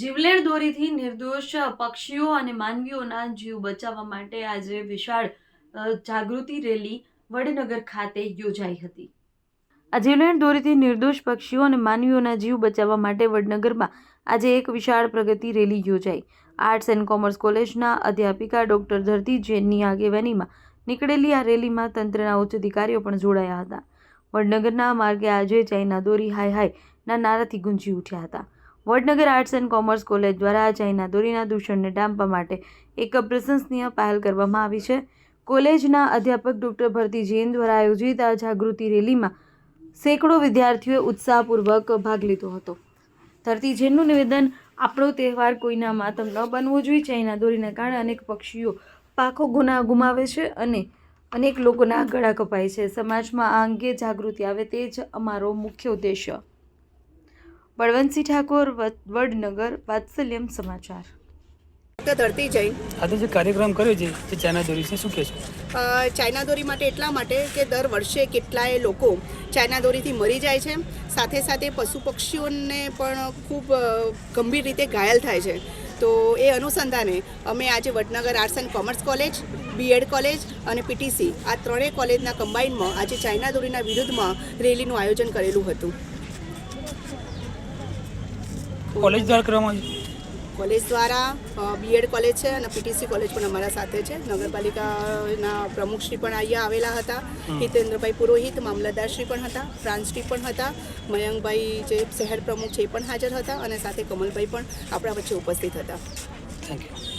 જીવલેણ દોરીથી નિર્દોષ પક્ષીઓ અને માનવીઓના જીવ બચાવવા માટે આજે વિશાળ જાગૃતિ રેલી વડનગર ખાતે યોજાઈ હતી. આ જીવલેણ દોરીથી નિર્દોષ પક્ષીઓ અને માનવીઓના જીવ બચાવવા માટે વડનગરમાં આજે એક વિશાળ પ્રગતિ રેલી યોજાઈ. આર્ટ્સ એન્ડ કોમર્સ કોલેજના અધ્યાપિકા ડૉક્ટર ધરતી જૈનની આગેવાનીમાં નીકળેલી આ રેલીમાં તંત્રના ઉચ્ચ અધિકારીઓ પણ જોડાયા હતા. વડનગરના માર્ગે આજે ચાઇના દોરી હાય હાય ના નારાથી ગુંજી ઉઠ્યા હતા. Vadnagar arts and commerce college દ્વારા ચાઇના દોરીના દૂષણને ડામવા માટે એક પ્રશંસનીય પહેલ કરવામાં આવી છે. કોલેજના અધ્યાપક ડૉક્ટર ભરતી જૈન દ્વારા આયોજિત આ જાગૃતિ રેલીમાં સેંકડો વિદ્યાર્થીઓએ ઉત્સાહપૂર્વક ભાગ લીધો હતો. ધરતી જૈનનું નિવેદન, આપણો તહેવાર કોઈના માતમ ન બનવો જોઈએ. ચાઇના દોરીના કારણે અનેક પક્ષીઓ પાકો ગુના ગુમાવે છે અને અનેક લોકોના ગળા કપાય છે. સમાજમાં આ અંગે જાગૃતિ આવે તે જ અમારો મુખ્ય ઉદ્દેશ્ય. બળવંતસિંહ ઠાકોર વડનગર વાત્સલ્યમ સમાચાર. ધરતી જૈન આજે જે કાર્યક્રમ કર્યો છે જે ચાઇના દોરી છે શું કહે છે? ચાઇના દોરી માટે એટલા માટે કે દર વર્ષે કેટલાય લોકો ચાઇના દોરીથી મરી જાય છે. સાથે સાથે પશુ પક્ષીઓને પણ ખૂબ ગંભીર રીતે ઘાયલ થાય છે. તો એ અનુસંધાને અમે આજે Vadnagar arts and commerce college B Ed college અને પીટીસી આ ત્રણેય કોલેજના કમ્બાઇનમાં આજે ચાઇના દોરીના વિરુદ્ધમાં રેલીનું આયોજન કરેલું હતું. કોલેજ દ્વારા કરવામાં આવ્યું? કોલેજ દ્વારા બીએડ કોલેજ છે અને પીટીસી કોલેજ પણ અમારા સાથે છે. નગરપાલિકાના પ્રમુખશ્રી પણ અહીંયા આવેલા હતા. હિતેન્દ્રભાઈ પુરોહિત મામલતદારશ્રી પણ હતા ફ્રાન્સશ્રી પણ હતા મયંકભાઈ જે શહેર પ્રમુખ છે એ પણ હાજર હતા અને સાથે કમલભાઈ પણ આપણા વચ્ચે ઉપસ્થિત હતા. Thank you